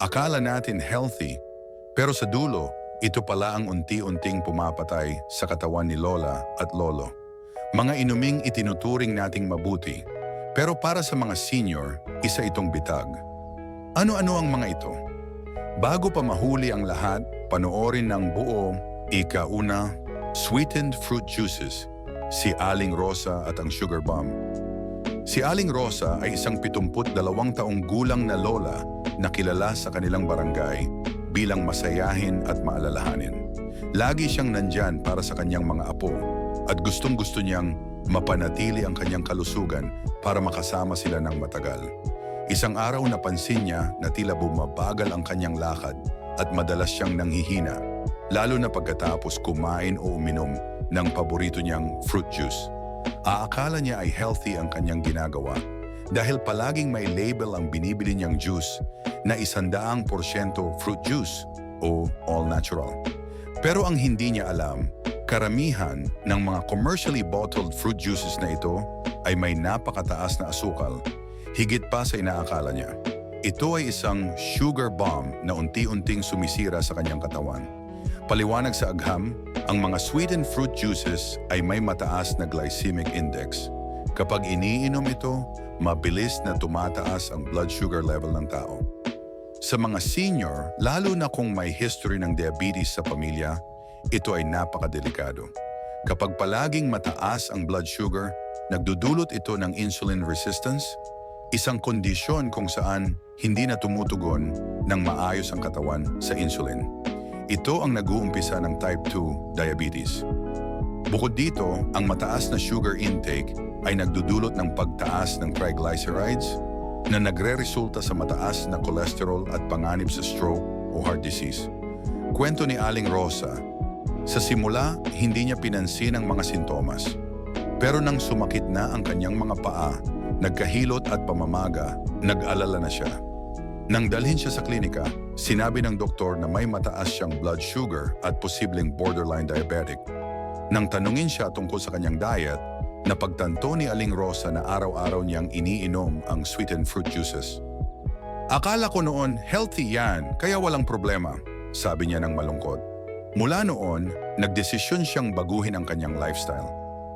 Akala natin healthy, pero sa dulo, ito pala ang unti-unting pumapatay sa katawan ni Lola at Lolo. Mga inuming itinuturing nating mabuti, pero para sa mga senior, isa itong bitag. Ano-ano ang mga ito? Bago pa mahuli ang lahat, panoorin ng buo, ika-una, sweetened fruit juices, si Aling Rosa at ang Sugar Bomb. Si Aling Rosa ay isang 72 taong gulang na lola na kilala sa kanilang barangay bilang masayahin at maalalahanin. Lagi siyang nandyan para sa kanyang mga apo at gustong gusto niyang mapanatili ang kanyang kalusugan para makasama sila ng matagal. Isang araw napansin niya na tila bumabagal ang kanyang lakad at madalas siyang nanghihina, lalo na pagkatapos kumain o uminom ng paborito niyang fruit juice. Aakala niya ay healthy ang kanyang ginagawa dahil palaging may label ang binibili niyang juice na isandaang porsyento fruit juice o all natural. Pero ang hindi niya alam, karamihan ng mga commercially bottled fruit juices na ito ay may napakataas na asukal, higit pa sa inaakala niya. Ito ay isang sugar bomb na unti-unting sumisira sa kanyang katawan. Paliwanag sa agham, ang mga sweetened fruit juices ay may mataas na glycemic index. Kapag iniinom ito, mabilis na tumataas ang blood sugar level ng tao. Sa mga senior, lalo na kung may history ng diabetes sa pamilya, ito ay napakadelikado. Kapag palaging mataas ang blood sugar, nagdudulot ito ng insulin resistance, isang kondisyon kung saan hindi na tumutugon ng maayos ang katawan sa insulin. Ito ang nag-uumpisa ng type 2 diabetes. Bukod dito, ang mataas na sugar intake ay nagdudulot ng pagtaas ng triglycerides na nagre-resulta sa mataas na cholesterol at panganib sa stroke o heart disease. Kwento ni Aling Rosa, sa simula, hindi niya pinansin ang mga sintomas. Pero nang sumakit na ang kanyang mga paa, nagkahilot at pamamaga, nag-alala na siya. Nang dalhin siya sa klinika, sinabi ng doktor na may mataas siyang blood sugar at posibleng borderline diabetic. Nang tanungin siya tungkol sa kanyang diet, napagtanto ni Aling Rosa na araw-araw niyang iniinom ang sweetened fruit juices. Akala ko noon healthy yan, kaya walang problema, sabi niya ng malungkot. Mula noon, nagdesisyon siyang baguhin ang kanyang lifestyle.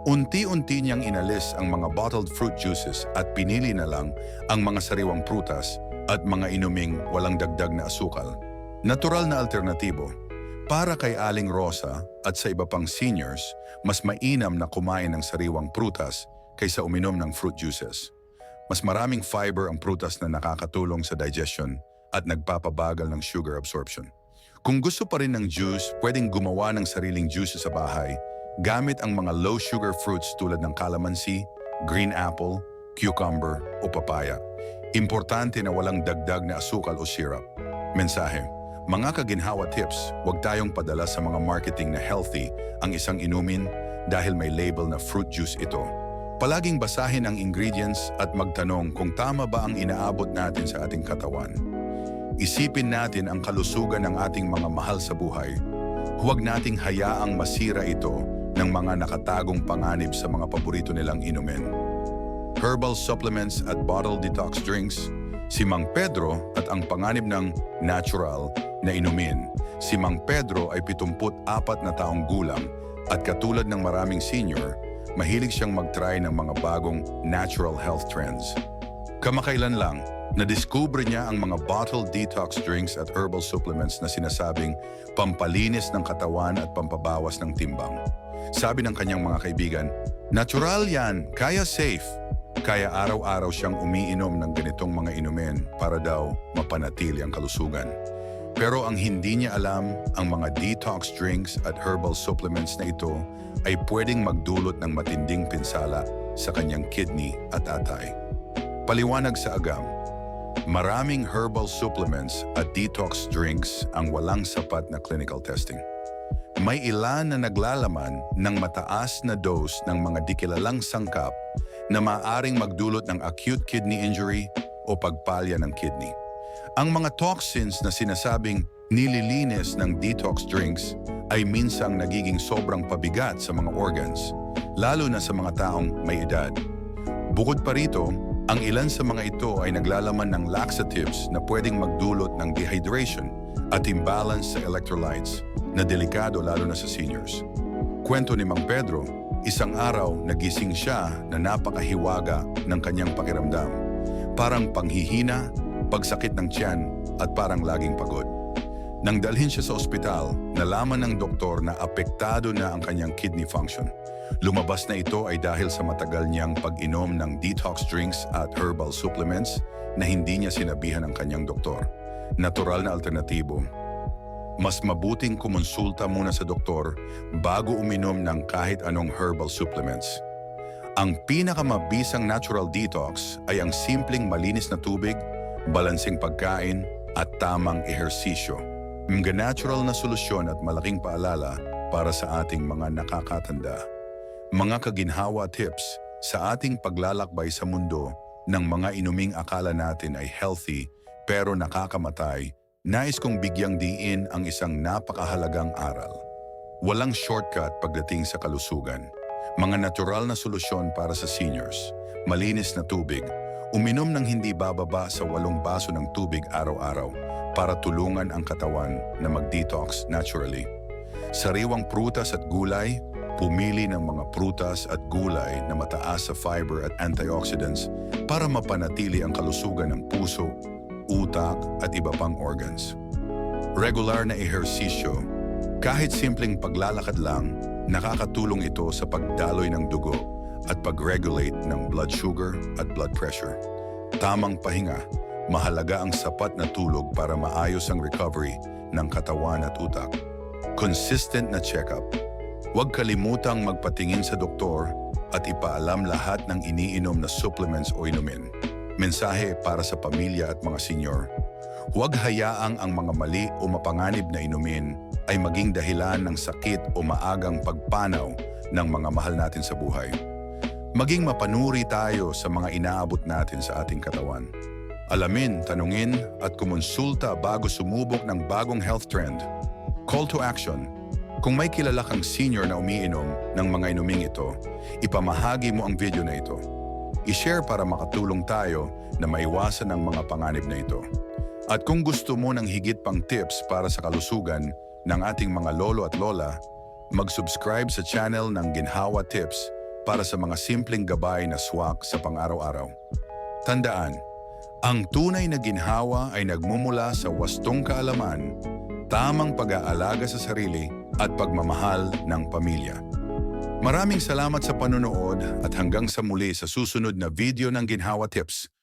Unti-unti niyang inalis ang mga bottled fruit juices at pinili na lang ang mga sariwang prutas at mga inuming walang dagdag na asukal. Natural na alternatibo. Para kay Aling Rosa at sa iba pang seniors, mas mainam na kumain ng sariwang prutas kaysa uminom ng fruit juices. Mas maraming fiber ang prutas na nakakatulong sa digestion at nagpapabagal ng sugar absorption. Kung gusto pa rin ng juice, pwedeng gumawa ng sariling juice sa bahay gamit ang mga low-sugar fruits tulad ng calamansi, green apple, cucumber o papaya. Importante na walang dagdag na asukal o syrup. Mensahe, mga kaginhawa tips, huwag tayong padala sa mga marketing na healthy ang isang inumin dahil may label na fruit juice ito. Palaging basahin ang ingredients at magtanong kung tama ba ang inaabot natin sa ating katawan. Isipin natin ang kalusugan ng ating mga mahal sa buhay. Huwag nating hayaang masira ito ng mga nakatagong panganib sa mga paborito nilang inumin. Herbal supplements at bottled detox drinks, si Mang Pedro at ang panganib ng natural na inumin. Si Mang Pedro ay 74 na taong gulang at katulad ng maraming senior, mahilig siyang mag-try ng mga bagong natural health trends. Kamakailan lang, nadiskubre niya ang mga bottled detox drinks at herbal supplements na sinasabing pampalinis ng katawan at pampabawas ng timbang. Sabi ng kanyang mga kaibigan, Natural yan, kaya safe. Kaya araw-araw siyang umiinom ng ganitong mga inumin para daw mapanatili ang kalusugan. Pero ang hindi niya alam, ang mga detox drinks at herbal supplements na ito ay pwedeng magdulot ng matinding pinsala sa kanyang kidney at atay. Paliwanag sa agam, maraming herbal supplements at detox drinks ang walang sapat na clinical testing. May ilan na naglalaman ng mataas na dose ng mga dikilalang sangkap na maaring magdulot ng acute kidney injury o pagpalya ng kidney. Ang mga toxins na sinasabing nililinis ng detox drinks ay minsang nagiging sobrang pabigat sa mga organs, lalo na sa mga taong may edad. Bukod pa rito, Ang ilan sa mga ito ay naglalaman ng laxatives na pwedeng magdulot ng dehydration at imbalance sa electrolytes na delikado lalo na sa seniors. Kwento ni Mang Pedro, isang araw nagising siya na napakahiwaga ng kanyang pakiramdam. Parang panghihina, pagsakit ng tiyan at parang laging pagod. Nang dalhin siya sa ospital, nalaman ng doktor na apektado na ang kanyang kidney function. Lumabas na ito ay dahil sa matagal niyang pag-inom ng detox drinks at herbal supplements na hindi niya sinabihan ng kanyang doktor. Natural na alternatibo. Mas mabuting kumonsulta muna sa doktor bago uminom ng kahit anong herbal supplements. Ang pinakamabisang natural detox ay ang simpleng malinis na tubig, balansing pagkain at tamang ehersisyo. Mga natural na solusyon at malaking paalala para sa ating mga nakakatanda. Mga kaginhawa tips sa ating paglalakbay sa mundo ng mga inuming akala natin ay healthy pero nakakamatay, nais kong bigyang diin ang isang napakahalagang aral. Walang shortcut pagdating sa kalusugan. Mga natural na solusyon para sa seniors, malinis na tubig, uminom ng hindi bababa sa walong baso ng tubig araw-araw para tulungan ang katawan na mag-detox naturally. Sariwang prutas at gulay, pumili ng mga prutas at gulay na mataas sa fiber at antioxidants para mapanatili ang kalusugan ng puso, utak at iba pang organs. Regular na ehersisyo, kahit simpleng paglalakad lang, nakakatulong ito sa pagdaloy ng dugo at pag-regulate ng blood sugar at blood pressure. Tamang pahinga, mahalaga ang sapat na tulog para maayos ang recovery ng katawan at utak. Consistent na check-up. Huwag kalimutang magpatingin sa doktor at ipaalam lahat ng iniinom na supplements o inumin. Mensahe para sa pamilya at mga senior. Huwag hayaang ang mga mali o mapanganib na inumin ay maging dahilan ng sakit o maagang pagpanaw ng mga mahal natin sa buhay. Maging mapanuri tayo sa mga inaabot natin sa ating katawan. Alamin, tanungin at kumonsulta bago sumubok ng bagong health trend. Call to action. Kung may kilala kang senior na umiinom ng mga inuming ito, ipamahagi mo ang video na ito. I-share para makatulong tayo na maiwasan ang mga panganib na ito. At kung gusto mo ng higit pang tips para sa kalusugan ng ating mga lolo at lola, mag-subscribe sa channel ng Ginhawa Tips para sa mga simpleng gabay na swak sa pang-araw-araw. Tandaan, ang tunay na ginhawa ay nagmumula sa wastong kaalaman, tamang pag-aalaga sa sarili at pagmamahal ng pamilya. Maraming salamat sa panonood at hanggang sa muli sa susunod na video ng Ginhawa Tips.